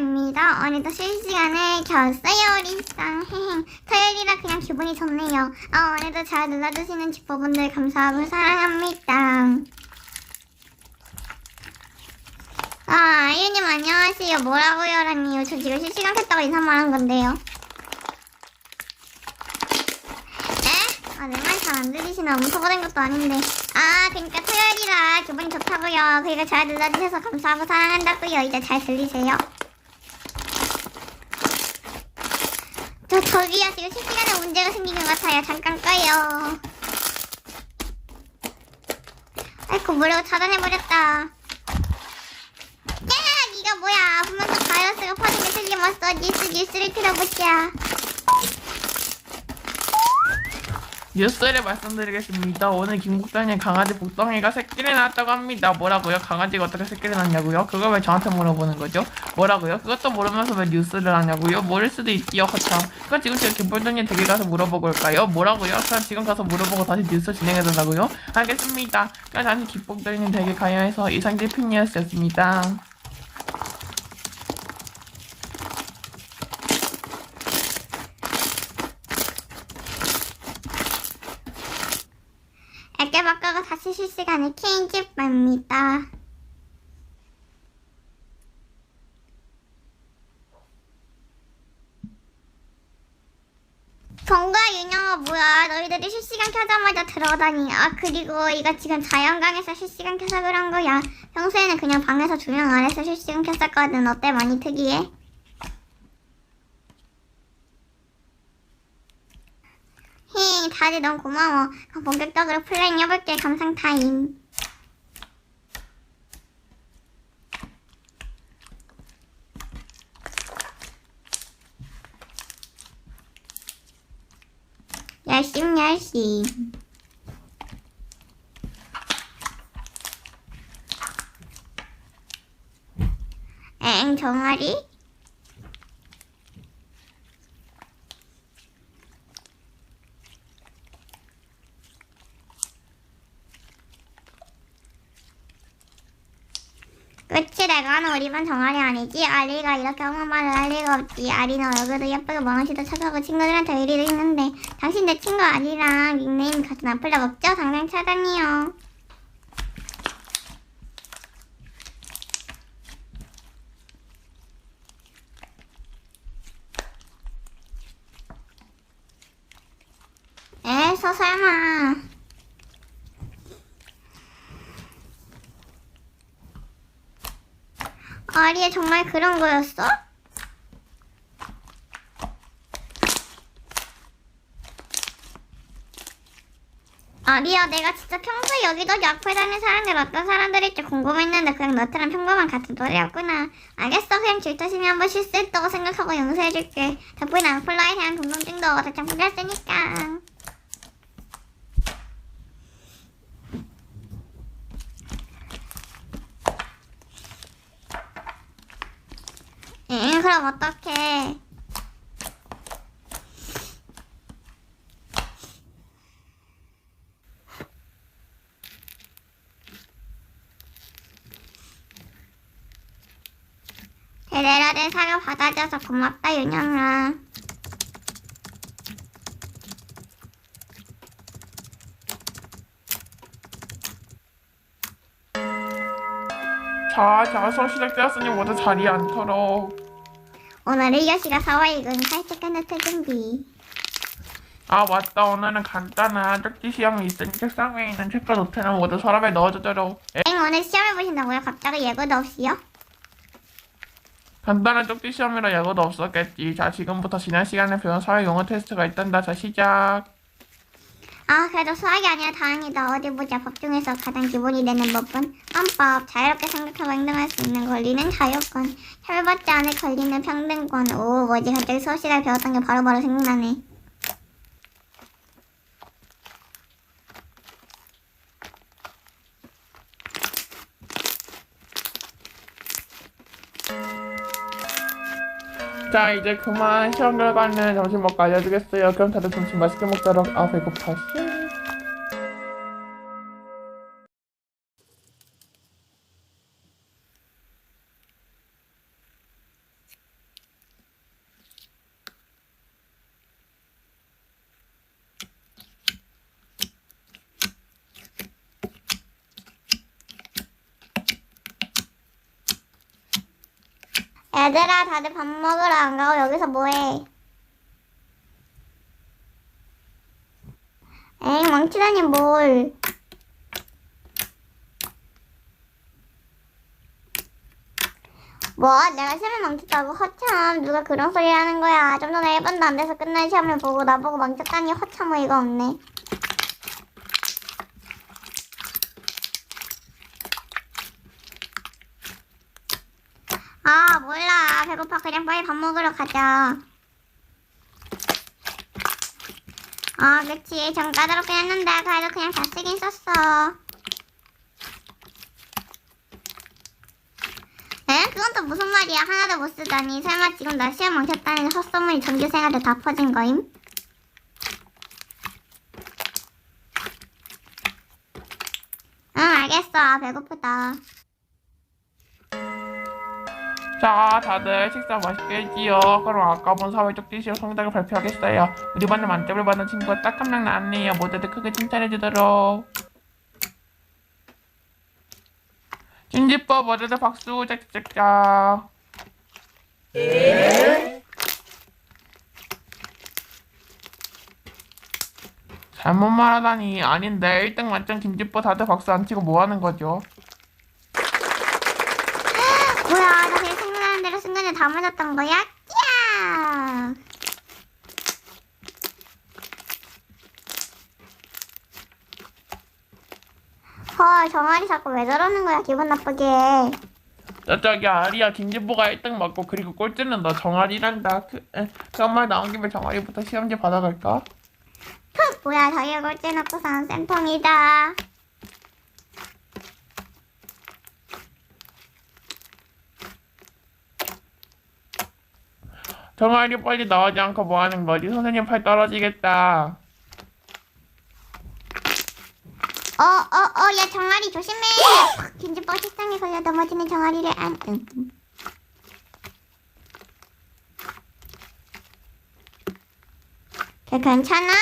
캔집입니다. 오늘도 실시간에 켰어요, 리쌍. 헤헤. 토요일이라 그냥 기분이 좋네요. 아, 오늘도 잘 눌러주시는 집보분들 감사하고 사랑합니다. 아, 아유님 안녕하세요. 뭐라고요, 라니요. 저 지금 실시간 켰다고 인사만 한 건데요. 에? 아, 내 말 잘 안 들리시나? 엄청 오랜 것도 아닌데. 아, 그니까 토요일이라 기분이 좋다고요. 그러니까 잘 눌러주셔서 감사하고 사랑한다고요. 이제 잘 들리세요? 저, 저기요. 지금 실시간에 문제가 생긴 것 같아요. 잠깐 꺼요. 아이고, 무료고 차단해버렸다. 야! 니가 뭐야. 분명 또 바이러스가 퍼진 게 틀림없어. 뉴스, 뉴스를 틀어보자. 뉴스를 말씀드리겠습니다. 오늘 김국장님 강아지 복덩이가 새끼를 낳았다고 합니다. 뭐라고요? 강아지가 어떻게 새끼를 낳냐고요? 그걸 왜 저한테 물어보는 거죠? 뭐라고요? 그것도 모르면서 왜 뉴스를 하냐고요? 모를 수도 있지요, 허참. 그럼 지금 제가 김국장님 댁에 가서 물어보고 올까요? 뭐라고요? 그럼 지금 가서 물어보고 다시 뉴스 진행해달라고요? 알겠습니다. 그럼 다시 김국장님 댁에 가야 해서 이상재 핀이었습니다. 액게 바꿔가 다 시 실시간에 케인집입니다. 정가 윤영아 뭐야? 너희들이 실시간 켜자마자 들어오다니. 아 그리고 이거 지금 자연강에서 실시간 켜서 그런 거야? 평소에는 그냥 방에서 조명 아래서 실시간 켰었거든. 어때? 많이 특이해? 히 다들 너무 고마워. 그럼 본격적으로 플레잉 해볼게. 감상 타임. 열심 열심. 엥 정아리? 그치 내가 하는 우리 반 정아리 아니지? 아리가 이렇게 아무 말을 할 리가 없지 아리는 얼굴도 예쁘고 멍시도 착하고 친구들한테 의리도 있는데 당신 내 친구 아리랑 닉네임 같은 나쁠 적 없죠? 당장 차단이요 에서 설마 아리에 정말 그런 거였어? 아리야 내가 진짜 평소에 여기저기 악플 다는 사람들 어떤 사람들일지 궁금했는데 그냥 너처럼 평범한 같은 노래였구나. 알겠어. 그냥 질투심이 한번 실수했다고 생각하고 용서해줄게. 덕분에 악플러에 대한 궁금증도 가장 풀렸으니까 응 그럼 어떡해 데레라를 사료 받아줘서 고맙다 윤영아 자, 자, 수업 시작되었으니 모두 자리에 앉도록. 오늘 1교시가 4월 2군 살짝 노트 준비 아 맞다 오늘은 간단한 쪽지 시험이 있으니 책상 위에 있는 책과 노트는 모두 서랍에 넣어주도록 에? 엥 오늘 시험을 보신다고요? 갑자기 예고도 없이요? 간단한 쪽지 시험이라 예고도 없었겠지 자 지금부터 지난 시간에 배운 사회 용어 테스트가 있단다 자 시작 아 그래도 수학이 아니라 다행이다. 어디 보자. 법 중에서 가장 기본이 되는 법은 헌법. 자유롭게 생각하고 행동할 수 있는 권리는 자유권. 처벌받지 않을 권리는 평등권. 오 뭐지? 갑자기 수업 시간에 배웠던 게 바로바로 생각나네 자 이제 그만 시험 결과는 점심 먹고 알려주겠어요 그럼 다들 점심 맛있게 먹도록 아 배고파 씨. 얘들아, 다들 밥 먹으러 안 가고 여기서 뭐해? 에이, 망치다니 뭘. 뭐? 내가 시험을 망쳤다고? 허참, 누가 그런 소리 하는 거야. 좀 전에 1번도 안 돼서 끝난 시험을 보고 나보고 망쳤다니 허참 어이가 없네. 아, 몰라. 배고파. 그냥 빨리 밥 먹으러 가자. 아, 그치. 좀 까다롭긴 했는데, 그래도 그냥 잘 쓰긴 썼어. 에? 그건 또 무슨 말이야? 하나도 못 쓰다니. 설마 지금 나 시험 망쳤다는 헛소문이 전교생한테 다 퍼진 거임? 응, 알겠어. 아, 배고프다. 자, 다들 식사 맛있게 했지요. 그럼 아까 본 사회적 지시로 성적을 발표하겠어요. 우리 반에 만점을 받은 친구가 딱 한 명 나왔네요. 모두들 크게 칭찬해주도록. 진지법 모두들 박수 짝짝짝. 잘못 말하다니 아닌데 1등 만점 김지법 다들 박수 안 치고 뭐 하는 거죠? 뭐야, 나 그냥 생각나는 대로 순간에 다 맞았던 거야? 야! 헐, 정아리 자꾸 왜 저러는 거야, 기분 나쁘게. 저쪽이 아리야 김진보가 1등 맞고 그리고 꼴찌는 너 정아리란다 그, 에, 그런 말 나온 김에 정아리부터 시험지 받아갈까? 푹! 뭐야, 자기가 꼴찌 놓고선 쌤통이다. 정아리 빨리 나오지 않고 뭐 하는 거지? 선생님 팔 떨어지겠다 어, 어, 어, 야, 정아리 조심해! 팍! 김치뽀 식상에 걸려 넘어지는 정아리를 안, 응. 걔 괜찮아?